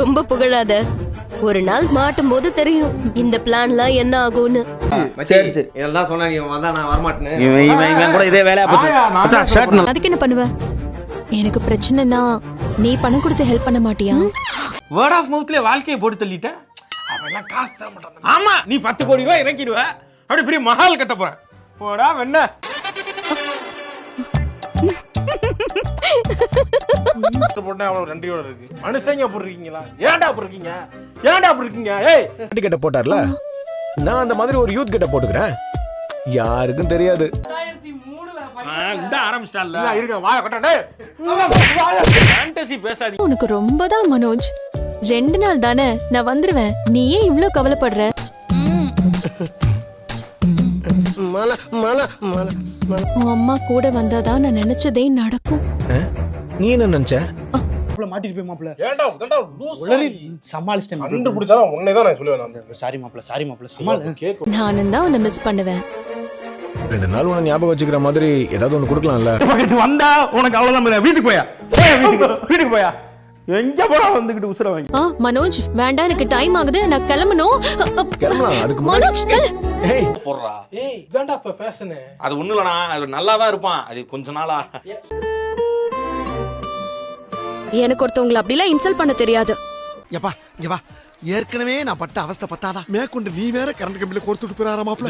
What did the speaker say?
ரொம்ப புகழாத. ஒரு நாள் மாட்டும் போது தெரியும் இந்த பிளான்லாம் என்ன ஆகும்னு. சரி, சரி. இதெல்லாம் சொன்னா நீ வந்தா நான் வரமாட்டேன்னு. இவன் இவன் இவன் கூட இதே வேலையா போச்சு. ஆயா, நான் மச்சான் ஷர்ட் நல்லா அதுக்கு என்ன பண்ணுவ? எனக்கு பிரச்சனைனா நீ பணம் கொடுத்து ஹெல்ப் பண்ண மாட்டியா? வேர்ட் ஆஃப் மவுத்ல வாழ்க்கையை போட்டு தள்ளிட்ட. அவெல்லாம் காசு தர மாட்டான். ஆமா நீ பத்து கோடி ரூபாய் இறக்கிடுவ. அப்படி பெரிய மஹால் கட்ட போறேன் போடா வெண்ண. போட்டா அவ்வளவு நன்றியோட இருக்கு. மனுஷங்க அப்படி இருக்கீங்களா? ஏன்டா அப்படி இருக்கீங்க? ஏன்டா அப்படி இருக்கீங்க? ஏய்! பாட்டி கிட்ட போட்டார்ல? நான் அந்த மாதிரி ஒரு யூத் கிட்ட போட்டுக்கிறேன். யாருக்கும் தெரியாது. உனக்கு ரொம்ப தான் மனோஜ். ரெண்டு நாள் தானே நான் வந்துருவேன். நீ ஏன் இவ்ளோ கவலைப்படுற? மல மல மல உன் அம்மா கூட வந்தாதான் நான் நினைச்சதே நடக்கும். நீ என்ன நினைச்ச? மாப்பிள்ள மாட்டிட்டு போய் மாப்பிள்ள. ஏன்டா உடனே லூஸ் உளறி சமாளிச்சிட்டேன் மாப்பிள்ள. கண்டுபிடிச்சா உன்னை தான் நான் சொல்லுவேன் நான். சாரி மாப்பிள்ள சாரி மாப்பிள்ள. சமாளி கேக்கு. நானும் தான் உன்னை மிஸ் பண்ணுவேன். ரெண்டு நாள் உன்னை ஞாபகம் வச்சுக்கிற மாதிரி ஏதாவது ஒன்று கொடுக்கலாம்ல? பக்கத்து வந்தா உனக்கு அவ்வளவுதான் வீட்டுக்கு போயா? வீட்டுக்கு போயா? எங்க போடா வந்துகிட்டு உசுர வாங்கி? ஆ மனோஜ் வேண்டாம் எனக்கு டைம் ஆகுது. நான் கிளம்பணும். கிளம்பலாம் அதுக்கு மனோஜ் ஏய். போடுறா. ஏய் இதான்டா இப்ப ஃபேஷனு அது ஒண்ணு இல்லடா அது நல்லா தான் இருப்பான். அது கொஞ்ச நாளா. எனக்கு ஒருத்தவங்களை அப்படிலாம் இன்சல்ட் பண்ண தெரியாது. எப்பா இங்க வா. ஏற்கனவே நான் பட்ட அவஸ்தை பத்தாதா? மேற்கொண்டு நீ வேற கரண்ட் கம்பியில போறாரா மாப்பிள